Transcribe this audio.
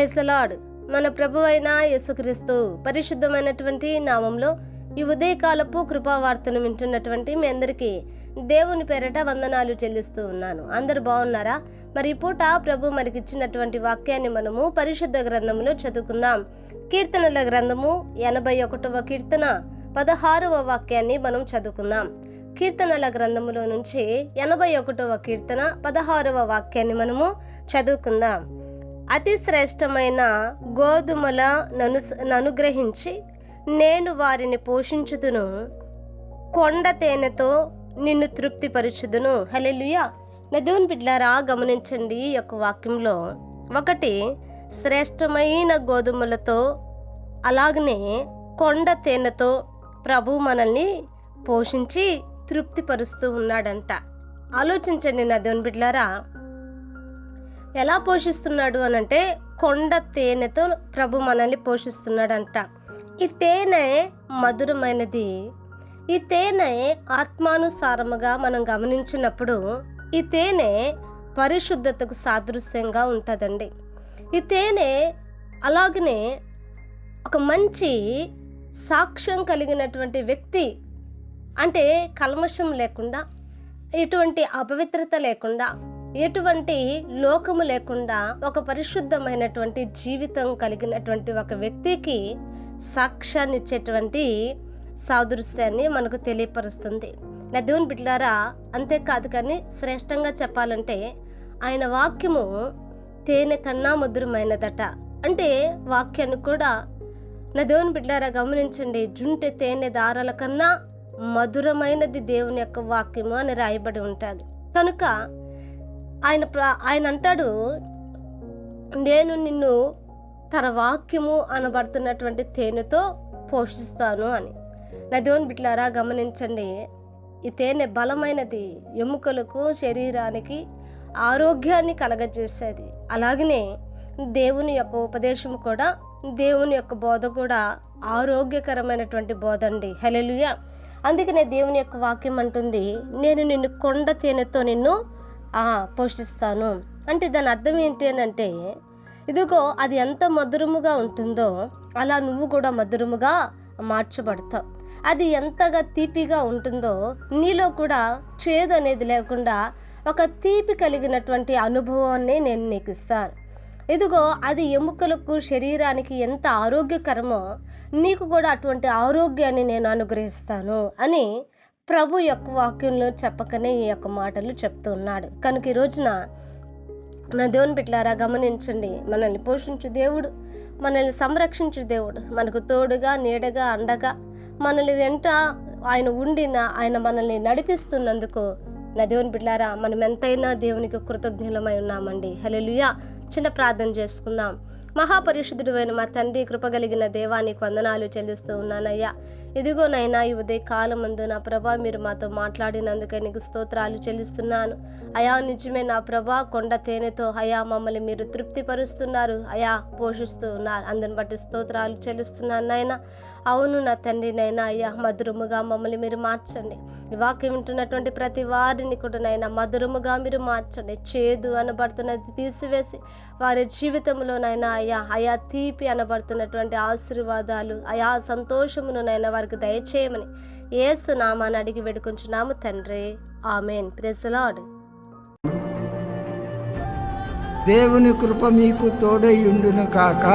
ప్రెసలాడ్ మన ప్రభు అయిన యేసుక్రీస్తు పరిశుద్ధమైనటువంటి నామంలో ఈ ఉదయకాలపు కృపావార్తను వింటున్నటువంటి మీ అందరికీ దేవుని పేరట వందనాలు చెల్లిస్తూ ఉన్నాను. అందరు బాగున్నారా? మరి పూట ప్రభు మనకి ఇచ్చినటువంటి వాక్యాన్ని మనము పరిశుద్ధ గ్రంథంలో చదువుకుందాం. కీర్తనల గ్రంథము ఎనభై ఒకటవ కీర్తన పదహారవ వాక్యాన్ని మనం చదువుకుందాం. కీర్తనల గ్రంథములో నుంచి ఎనభై ఒకటవ కీర్తన పదహారవ వాక్యాన్ని మనము చదువుకుందాం. అతి శ్రేష్టమైన గోధుమల నను ననుగ్రహించి నేను వారిని పోషించుదును. కొండ తేనెతో నిన్ను తృప్తిపరచుదును. హలెలుయా నదువుని బిడ్లారా గమనించండి ఈ యొక్క వాక్యంలో. ఒకటి శ్రేష్టమైన గోధుమలతో అలాగనే కొండ తేనెతో ప్రభు మనల్ని పోషించి తృప్తిపరుస్తూ ఉన్నాడంట. ఆలోచించండి నా బిడ్లారా ఎలా పోషిస్తున్నాడు అనంటే కొండ తేనెతో ప్రభు మనల్ని పోషిస్తున్నాడంట. ఈ తేనె మధురమైనది. ఈ తేనె ఆత్మానుసారముగా మనం గమనించినప్పుడు ఈ తేనె పరిశుద్ధతకు సాదృశ్యంగా ఉంటుందండి. ఈ తేనె అలాగనే ఒక మంచి సాక్ష్యం కలిగినటువంటి వ్యక్తి అంటే కల్మషం లేకుండా ఎటువంటి అపవిత్రత లేకుండా ఎటువంటి లోకము లేకుండా ఒక పరిశుద్ధమైనటువంటి జీవితం కలిగినటువంటి ఒక వ్యక్తికి సాక్ష్యాన్ని ఇచ్చేటువంటి సాదృశ్యాన్ని మనకు తెలియపరుస్తుంది. నా దేవుని బిడ్లారా అంతేకాదు కానీ శ్రేష్టంగా చెప్పాలంటే ఆయన వాక్యము తేనె కన్నా మధురమైనదట. అంటే వాక్యాన్ని కూడా నా దేవుని బిడ్డారా గమనించండి. జుంటె తేనె దారాల కన్నా మధురమైనది దేవుని యొక్క వాక్యము అని రాయబడి ఉంటుంది. కనుక ఆయన ఆయన అంటాడు నేను నిన్ను తన వాక్యము అనబడుతున్నటువంటి తేనెతో పోషిస్తాను అని. నా దేవుని బిట్లారా గమనించండి. ఈ తేనె బలమైనది ఎముకలకు శరీరానికి ఆరోగ్యాన్ని కలగజేసేది. అలాగనే దేవుని యొక్క ఉపదేశం కూడా దేవుని యొక్క బోధ కూడా ఆరోగ్యకరమైనటువంటి బోధ అండి. హెలలుయ అందుకనే దేవుని యొక్క వాక్యం అంటుంది నేను నిన్ను కొండ తేనెతో నిన్ను పోషిస్తాను. అంటే దాని అర్థం ఏంటి అని అంటే ఇదిగో అది ఎంత మధురముగా ఉంటుందో అలా నువ్వు కూడా మధురముగా మార్చబడతావు. అది ఎంతగా తీపిగా ఉంటుందో నీలో కూడా చేదు అనేది లేకుండా ఒక తీపి కలిగినటువంటి అనుభవాన్ని నేను నీకు ఇస్తాను. ఇదిగో అది ఎముకలకు శరీరానికి ఎంత ఆరోగ్యకరమో నీకు కూడా అటువంటి ఆరోగ్యాన్ని నేను అనుగ్రహిస్తాను అని ప్రభు యొక్క వాక్యంలో చెప్పకనే ఈ యొక్క మాటలు చెప్తూ ఉన్నాడు. కనుక ఈ రోజున నా దేవుని బిడ్డలారా గమనించండి. మనల్ని పోషించు దేవుడు మనల్ని సంరక్షించు దేవుడు. మనకు తోడుగా నీడగా అండగా మనల్ని వెంట ఆయన ఉండిన ఆయన మనల్ని నడిపిస్తున్నందుకు నా దేవుని బిడ్డారా మనం ఎంతైనా దేవునికి కృతజ్ఞులమై ఉన్నామండి. హలో చిన్న ప్రార్థన చేసుకుందాం. మహాపరిషుద్ధుడు అయిన మా తండ్రి కృపగలిగిన దేవానికి వందనాలు చెల్లిస్తూ ఉన్నానయ్యా. ఇదిగోనైనా ఈ ఉదయ కాలం ముందు నా ప్రభా మీరు మాతో మాట్లాడినందుకే నీకు స్తోత్రాలు చెల్లిస్తున్నాను. అయా నిజమే నా ప్రభా కొండ తేనెతో అయా మమ్మల్ని మీరు తృప్తిపరుస్తున్నారు. అయా పోషిస్తూ ఉన్నారు. అందుని బట్టి స్తోత్రాలు చెల్లిస్తున్నాను నాయన అవును నా తండ్రి నైనా అయ్యా మధురముగా మమ్మల్ని మీరు మార్చండి. ఈ వాక్యం వింటున్నటువంటి ప్రతి వారిని కూడా నైనా మధురముగా మీరు మార్చండి. చేదు అనబడుతున్నది తీసివేసి వారి జీవితంలోనైనా అయ్యా అయా తీపి అనబడుతున్నటువంటి ఆశీర్వాదాలు. అయా సంతోషమును నైనా వారికి దయచేయమని ఏసు నామాన్ని అడిగి వేడుకుంటున్నాము తండ్రి. ఆమెన్. ప్రెసలాడ్ దేవుని కృప మీకు తోడై ఉండును కాక.